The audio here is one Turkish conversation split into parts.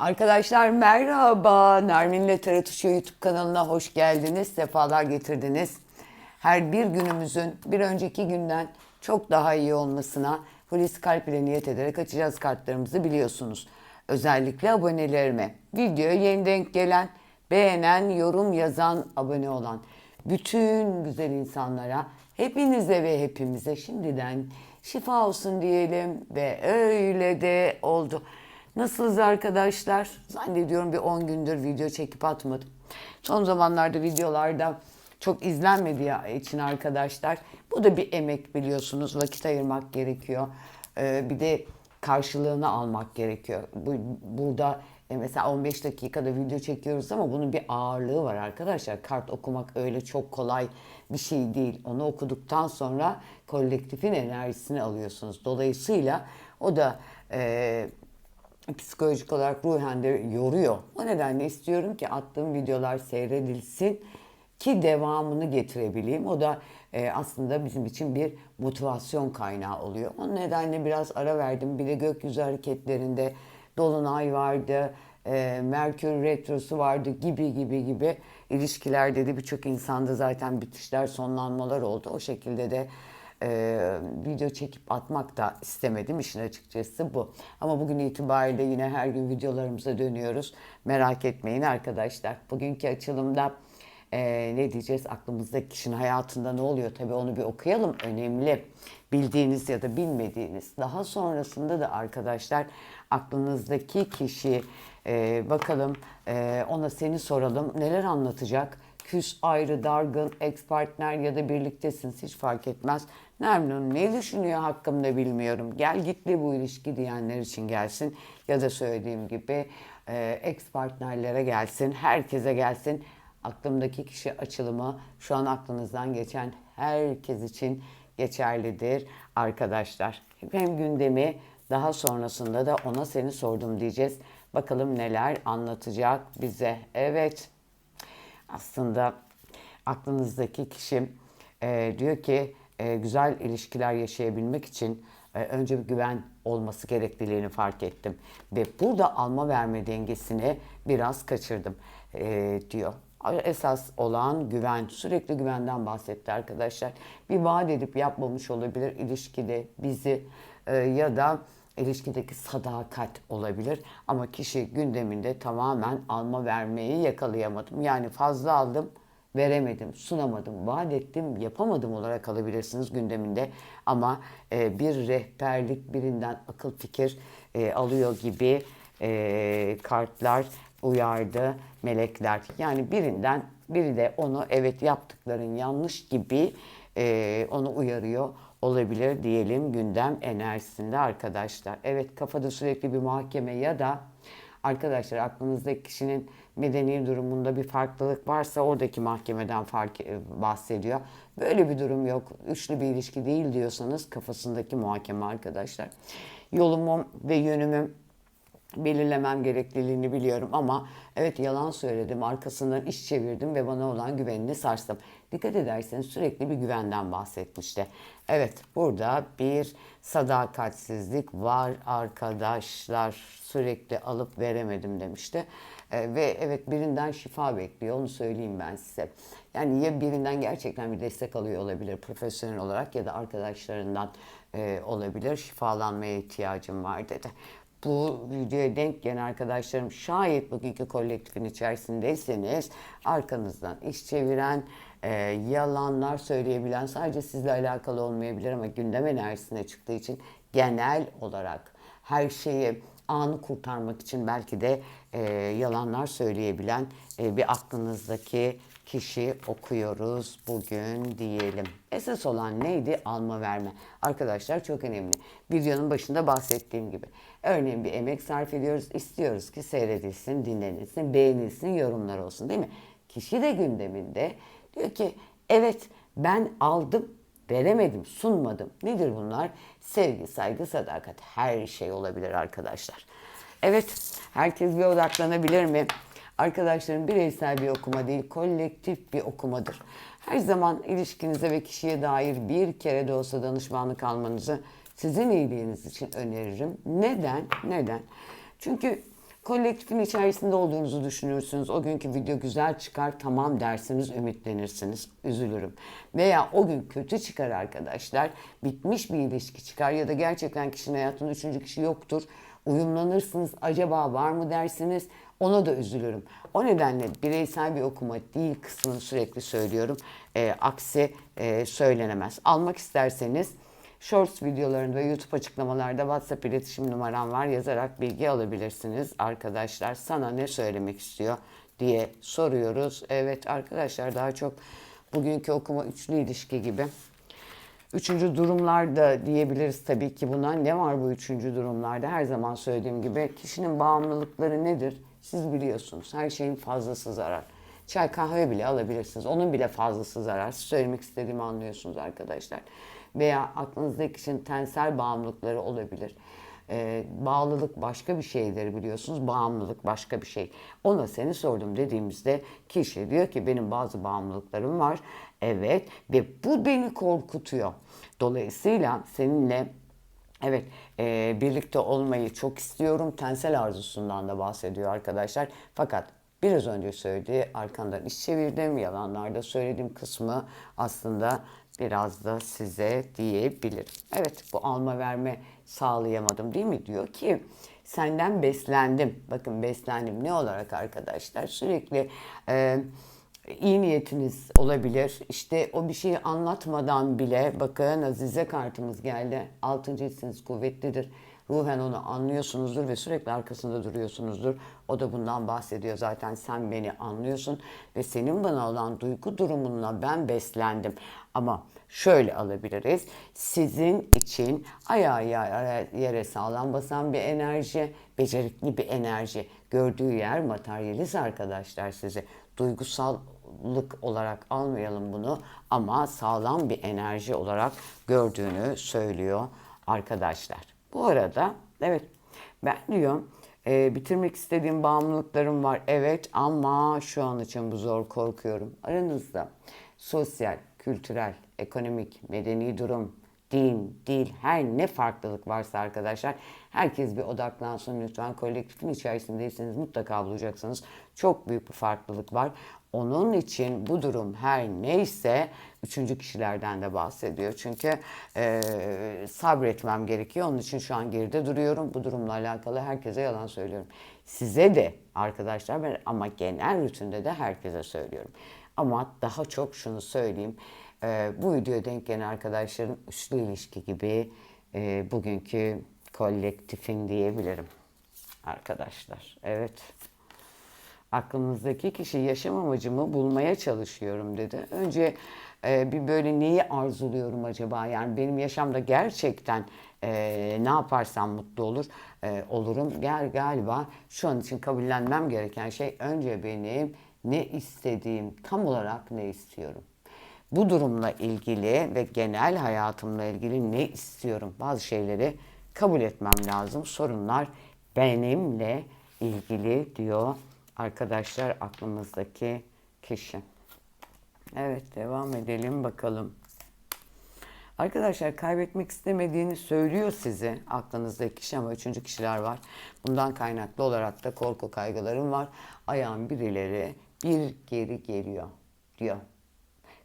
Arkadaşlar merhaba. Nermin'le Taratuşu YouTube kanalına hoş geldiniz. Sefalar getirdiniz. Her bir günümüzün bir önceki günden çok daha iyi olmasına Hulusi Kalp ile niyet ederek açacağız kartlarımızı biliyorsunuz. Özellikle abonelerime, videoya yeni denk gelen, beğenen, yorum yazan, abone olan bütün güzel insanlara, hepinize ve hepimize şimdiden şifa olsun diyelim ve öyle de oldu. Nasılsınız arkadaşlar? Zannediyorum bir 10 gündür video çekip atmadım. Son zamanlarda videolarda çok izlenmediği için arkadaşlar bu da bir emek biliyorsunuz. Vakit ayırmak gerekiyor. Ee, bir de karşılığını almak gerekiyor. Bu, burada e, mesela 15 dakikada video çekiyoruz ama bunun bir ağırlığı var arkadaşlar. Kart okumak öyle çok kolay bir şey değil. Onu okuduktan sonra kolektifin enerjisini alıyorsunuz. Dolayısıyla o da e, psikolojik olarak ruhen de yoruyor. O nedenle istiyorum ki attığım videolar seyredilsin ki devamını getirebileyim. O da e, aslında bizim için bir motivasyon kaynağı oluyor. O nedenle biraz ara verdim. Bir de gökyüzü hareketlerinde Dolunay vardı, e, Merkür Retrosu vardı gibi gibi gibi ilişkilerde de birçok insanda zaten bitişler, sonlanmalar oldu. O şekilde de e, video çekip atmak da istemedim işin açıkçası bu. Ama bugün itibariyle yine her gün videolarımıza dönüyoruz. Merak etmeyin arkadaşlar. Bugünkü açılımda e, ne diyeceğiz? Aklımızdaki kişinin hayatında ne oluyor? Tabii onu bir okuyalım. Önemli. Bildiğiniz ya da bilmediğiniz. Daha sonrasında da arkadaşlar aklınızdaki kişi e, bakalım e, ona seni soralım. Neler anlatacak? Küs, ayrı, dargın, ex partner ya da birliktesiniz hiç fark etmez. Nermin ne düşünüyor hakkımda bilmiyorum. Gel gitli bu ilişki diyenler için gelsin. Ya da söylediğim gibi e, ex partnerlere gelsin, herkese gelsin. Aklımdaki kişi açılımı şu an aklınızdan geçen herkes için geçerlidir arkadaşlar. Hem gündemi daha sonrasında da ona seni sordum diyeceğiz. Bakalım neler anlatacak bize. Evet aslında aklınızdaki kişi e, diyor ki e, güzel ilişkiler yaşayabilmek için e, önce bir güven olması gerekliliğini fark ettim. Ve burada alma verme dengesini biraz kaçırdım e, diyor. Esas olan güven. Sürekli güvenden bahsetti arkadaşlar. Bir vaat edip yapmamış olabilir ilişkide bizi e, ya da ilişkideki sadakat olabilir. Ama kişi gündeminde tamamen alma vermeyi yakalayamadım. Yani fazla aldım, veremedim, sunamadım, vaat ettim, yapamadım olarak alabilirsiniz gündeminde. Ama e, bir rehberlik birinden akıl fikir e, alıyor gibi e, kartlar uyardı melekler. Yani birinden biri de onu evet yaptıkların yanlış gibi onu uyarıyor olabilir diyelim gündem enerjisinde arkadaşlar. Evet kafada sürekli bir mahkeme ya da arkadaşlar aklınızdaki kişinin medeni durumunda bir farklılık varsa oradaki mahkemeden fark e, bahsediyor. Böyle bir durum yok. Üçlü bir ilişki değil diyorsanız kafasındaki muhakeme arkadaşlar. Yolumu ve yönümü belirlemem gerekliliğini biliyorum ama evet yalan söyledim, arkasından iş çevirdim ve bana olan güvenini sarstım. Dikkat ederseniz sürekli bir güvenden bahsetmişti. Evet burada bir sadakatsizlik var arkadaşlar sürekli alıp veremedim demişti. Ee, ve evet birinden şifa bekliyor onu söyleyeyim ben size. Yani ya birinden gerçekten bir destek alıyor olabilir profesyonel olarak ya da arkadaşlarından e, olabilir şifalanmaya ihtiyacım var dedi bu videoya denk gelen arkadaşlarım şayet bugünkü kolektifin içerisindeyseniz arkanızdan iş çeviren, e, yalanlar söyleyebilen sadece sizle alakalı olmayabilir ama gündem enerjisine çıktığı için genel olarak her şeyi anı kurtarmak için belki de e, yalanlar söyleyebilen e, bir aklınızdaki kişi okuyoruz bugün diyelim. Esas olan neydi? Alma verme. Arkadaşlar çok önemli. Videonun başında bahsettiğim gibi. Örneğin bir emek sarf ediyoruz. istiyoruz ki seyredilsin, dinlenilsin, beğenilsin, yorumlar olsun değil mi? Kişi de gündeminde diyor ki evet ben aldım veremedim, sunmadım. Nedir bunlar? Sevgi, saygı, sadakat her şey olabilir arkadaşlar. Evet, herkes bir odaklanabilir mi? Arkadaşlarım bireysel bir okuma değil, kolektif bir okumadır. Her zaman ilişkinize ve kişiye dair bir kere de olsa danışmanlık almanızı sizin iyiliğiniz için öneririm. Neden? Neden? Çünkü kolektifin içerisinde olduğunuzu düşünürsünüz. O günkü video güzel çıkar tamam dersiniz ümitlenirsiniz. Üzülürüm. Veya o gün kötü çıkar arkadaşlar. Bitmiş bir ilişki çıkar ya da gerçekten kişinin hayatında üçüncü kişi yoktur. Uyumlanırsınız acaba var mı dersiniz ona da üzülürüm. O nedenle bireysel bir okuma değil kısmını sürekli söylüyorum. E, aksi e, söylenemez. Almak isterseniz Shorts videolarında ve YouTube açıklamalarda WhatsApp iletişim numaram var. Yazarak bilgi alabilirsiniz. Arkadaşlar sana ne söylemek istiyor diye soruyoruz. Evet arkadaşlar daha çok bugünkü okuma üçlü ilişki gibi. Üçüncü durumlarda diyebiliriz tabii ki buna. Ne var bu üçüncü durumlarda? Her zaman söylediğim gibi kişinin bağımlılıkları nedir? Siz biliyorsunuz. Her şeyin fazlası zarar. Çay kahve bile alabilirsiniz. Onun bile fazlası zarar. Söylemek istediğimi anlıyorsunuz arkadaşlar. Veya aklınızdaki kişinin tensel bağımlılıkları olabilir. Ee, bağlılık başka bir şeydir biliyorsunuz. Bağımlılık başka bir şey. Ona seni sordum dediğimizde kişi diyor ki benim bazı bağımlılıklarım var. Evet ve bu beni korkutuyor. Dolayısıyla seninle Evet, e, birlikte olmayı çok istiyorum. Tensel arzusundan da bahsediyor arkadaşlar. Fakat biraz önce söylediği arkandan iş çevirdim, yalanlarda söylediğim kısmı aslında biraz da size diyebilirim. Evet, bu alma verme sağlayamadım değil mi? Diyor ki senden beslendim. Bakın beslendim ne olarak arkadaşlar? Sürekli... E, iyi niyetiniz olabilir. İşte o bir şeyi anlatmadan bile bakın Azize kartımız geldi. Altıncı hissiniz kuvvetlidir. Ruhen onu anlıyorsunuzdur ve sürekli arkasında duruyorsunuzdur. O da bundan bahsediyor zaten. Sen beni anlıyorsun ve senin bana olan duygu durumunla ben beslendim. Ama şöyle alabiliriz. Sizin için ayağı yere sağlam basan bir enerji, becerikli bir enerji. Gördüğü yer materyalist arkadaşlar sizi. Duygusallık olarak almayalım bunu ama sağlam bir enerji olarak gördüğünü söylüyor arkadaşlar. Bu arada evet ben diyor e, bitirmek istediğim bağımlılıklarım var evet ama şu an için bu zor korkuyorum. Aranızda sosyal, kültürel, ekonomik, medeni durum, din, dil, her ne farklılık varsa arkadaşlar herkes bir odaklansın lütfen. Kolektifin içerisindeyseniz mutlaka bulacaksınız. Çok büyük bir farklılık var. Onun için bu durum her neyse üçüncü kişilerden de bahsediyor. Çünkü e, sabretmem gerekiyor. Onun için şu an geride duruyorum. Bu durumla alakalı herkese yalan söylüyorum. Size de arkadaşlar ama genel rütünde de herkese söylüyorum. Ama daha çok şunu söyleyeyim. E, bu videoya denk gelen arkadaşların üçlü ilişki gibi e, bugünkü kolektifin diyebilirim arkadaşlar. Evet aklınızdaki kişi yaşam amacımı bulmaya çalışıyorum dedi. Önce e, bir böyle neyi arzuluyorum acaba? Yani benim yaşamda gerçekten e, ne yaparsam mutlu olur e, olurum. Gel galiba şu an için kabullenmem gereken şey önce benim ne istediğim, tam olarak ne istiyorum. Bu durumla ilgili ve genel hayatımla ilgili ne istiyorum? Bazı şeyleri kabul etmem lazım. Sorunlar benimle ilgili diyor arkadaşlar aklımızdaki kişi. Evet devam edelim bakalım. Arkadaşlar kaybetmek istemediğini söylüyor size aklınızdaki kişi ama üçüncü kişiler var. Bundan kaynaklı olarak da korku kaygılarım var. Ayağın birileri bir geri geliyor diyor.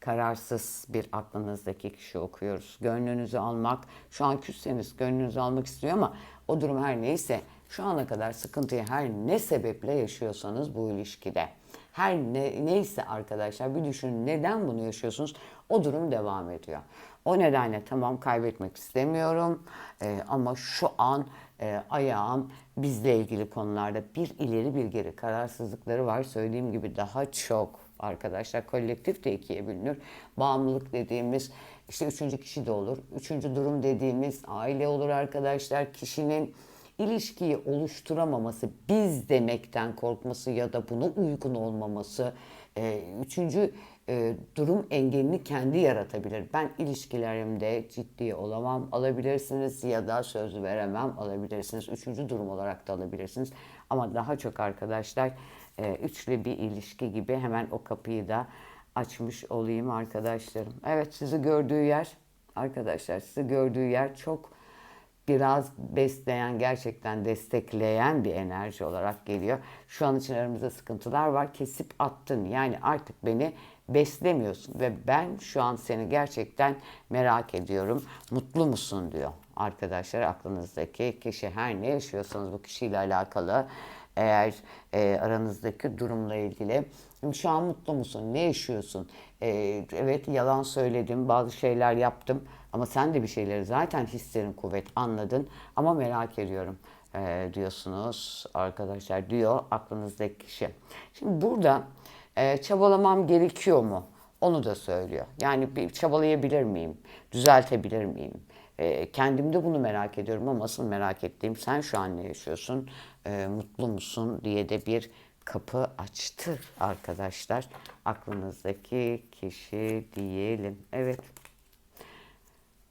Kararsız bir aklınızdaki kişi okuyoruz. Gönlünüzü almak, şu an küsseniz gönlünüzü almak istiyor ama o durum her neyse şu ana kadar sıkıntıyı her ne sebeple yaşıyorsanız bu ilişkide her ne, neyse arkadaşlar bir düşünün neden bunu yaşıyorsunuz o durum devam ediyor. O nedenle tamam kaybetmek istemiyorum e, ama şu an e, ayağım bizle ilgili konularda bir ileri bir geri kararsızlıkları var. Söylediğim gibi daha çok arkadaşlar kolektif de ikiye bölünür. Bağımlılık dediğimiz işte üçüncü kişi de olur. Üçüncü durum dediğimiz aile olur arkadaşlar. Kişinin ilişkiyi oluşturamaması, biz demekten korkması ya da buna uygun olmaması, e, üçüncü e, durum engelini kendi yaratabilir. Ben ilişkilerimde ciddi olamam alabilirsiniz ya da söz veremem alabilirsiniz. Üçüncü durum olarak da alabilirsiniz. Ama daha çok arkadaşlar e, üçlü bir ilişki gibi hemen o kapıyı da açmış olayım arkadaşlarım. Evet sizi gördüğü yer arkadaşlar sizi gördüğü yer çok biraz besleyen, gerçekten destekleyen bir enerji olarak geliyor. Şu an için aramızda sıkıntılar var. Kesip attın. Yani artık beni beslemiyorsun ve ben şu an seni gerçekten merak ediyorum. Mutlu musun diyor arkadaşlar aklınızdaki kişi her ne yaşıyorsanız bu kişiyle alakalı eğer e, aranızdaki durumla ilgili şu an mutlu musun? Ne yaşıyorsun? E, evet yalan söyledim, bazı şeyler yaptım ama sen de bir şeyleri zaten hislerin kuvvet anladın ama merak ediyorum e, diyorsunuz arkadaşlar diyor aklınızdaki kişi. Şimdi burada e, çabalamam gerekiyor mu? Onu da söylüyor. Yani bir çabalayabilir miyim? Düzeltebilir miyim? E, kendimde bunu merak ediyorum ama asıl merak ettiğim sen şu an ne yaşıyorsun? E, mutlu musun diye de bir kapı açtı arkadaşlar. Aklınızdaki kişi diyelim. Evet.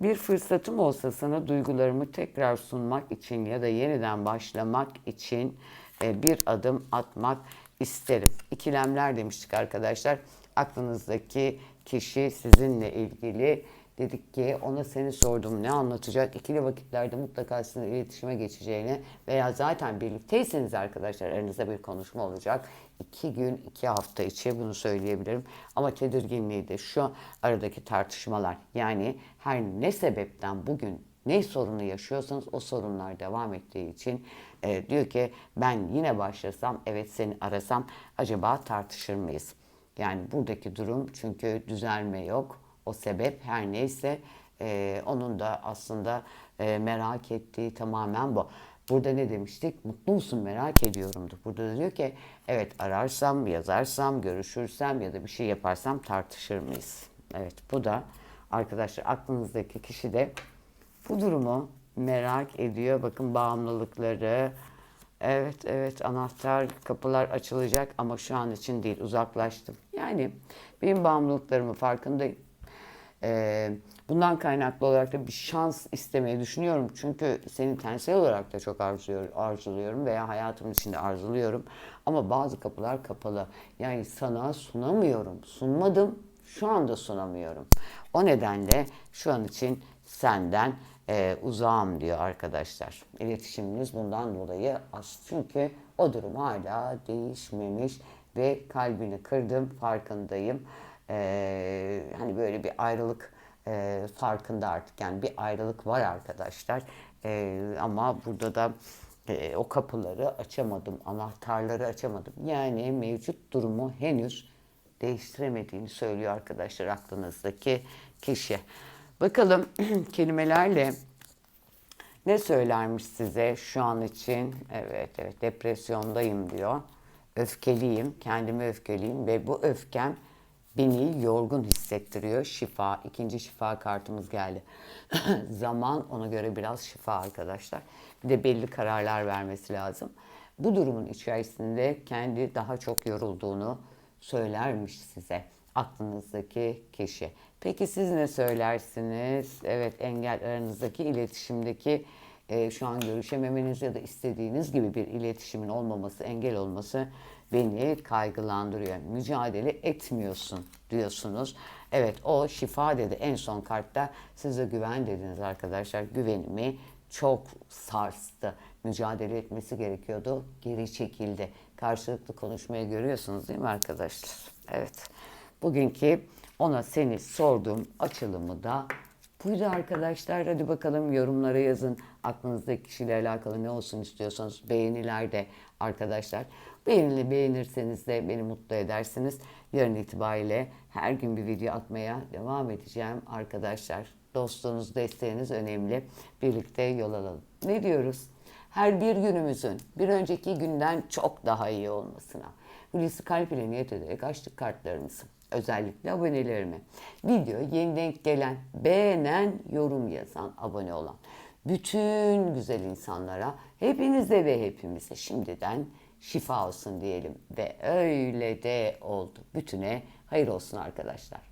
Bir fırsatım olsa sana duygularımı tekrar sunmak için ya da yeniden başlamak için e, bir adım atmak isterim. İkilemler demiştik arkadaşlar. Aklınızdaki kişi sizinle ilgili dedik ki ona seni sordum ne anlatacak? İkili vakitlerde mutlaka sizinle iletişime geçeceğini veya zaten birlikteyseniz arkadaşlar aranızda bir konuşma olacak. İki gün, iki hafta içi bunu söyleyebilirim. Ama tedirginliği de şu aradaki tartışmalar. Yani her ne sebepten bugün ne sorunu yaşıyorsanız o sorunlar devam ettiği için e, diyor ki ben yine başlasam evet seni arasam acaba tartışır mıyız? Yani buradaki durum çünkü düzelme yok. O sebep her neyse e, onun da aslında e, merak ettiği tamamen bu. Burada ne demiştik? Mutlu musun merak ediyorumdu. Burada da diyor ki evet ararsam, yazarsam, görüşürsem ya da bir şey yaparsam tartışır mıyız? Evet bu da arkadaşlar aklınızdaki kişi de bu durumu merak ediyor. Bakın bağımlılıkları. Evet evet anahtar kapılar açılacak ama şu an için değil uzaklaştım. Yani benim bağımlılıklarımın farkındayım. Ee, bundan kaynaklı olarak da bir şans istemeyi düşünüyorum. Çünkü seni tensel olarak da çok arzuluyor, arzuluyorum veya hayatımın içinde arzuluyorum. Ama bazı kapılar kapalı. Yani sana sunamıyorum. Sunmadım, şu anda sunamıyorum. O nedenle şu an için senden e, uzağım diyor arkadaşlar. İletişimimiz bundan dolayı az. Çünkü o durum hala değişmemiş ve kalbini kırdım farkındayım. Hani böyle bir ayrılık e, farkında artık yani bir ayrılık var arkadaşlar. E, ama burada da e, o kapıları açamadım, anahtarları açamadım. Yani mevcut durumu henüz değiştiremediğini söylüyor arkadaşlar aklınızdaki kişi. Bakalım kelimelerle ne söylermiş size şu an için? Evet, evet depresyondayım diyor. Öfkeliyim, kendime öfkeliyim ve bu öfkem beni yorgun hissettiriyor. Şifa, ikinci şifa kartımız geldi. Zaman ona göre biraz şifa arkadaşlar. Bir de belli kararlar vermesi lazım. Bu durumun içerisinde kendi daha çok yorulduğunu söylermiş size aklınızdaki kişi. Peki siz ne söylersiniz? Evet engel aranızdaki iletişimdeki e, şu an görüşememeniz ya da istediğiniz gibi bir iletişimin olmaması, engel olması beni kaygılandırıyor. Mücadele etmiyorsun diyorsunuz. Evet o şifa dedi en son kartta size güven dediniz arkadaşlar. Güvenimi çok sarstı. Mücadele etmesi gerekiyordu. Geri çekildi. Karşılıklı konuşmayı görüyorsunuz değil mi arkadaşlar? Evet. Bugünkü ona seni sorduğum açılımı da buydu arkadaşlar. Hadi bakalım yorumlara yazın. Aklınızdaki kişiyle alakalı ne olsun istiyorsanız beğenilerde arkadaşlar. Beğenili beğenirseniz de beni mutlu edersiniz. Yarın itibariyle her gün bir video atmaya devam edeceğim arkadaşlar. Dostluğunuz, desteğiniz önemli. Birlikte yol alalım. Ne diyoruz? Her bir günümüzün bir önceki günden çok daha iyi olmasına. Hulusi Kalp ile niyet ederek açtık kartlarımızı. Özellikle abonelerime. Video yeni denk gelen, beğenen, yorum yazan, abone olan bütün güzel insanlara, hepinize ve hepimize şimdiden şifa olsun diyelim. Ve öyle de oldu. Bütüne hayır olsun arkadaşlar.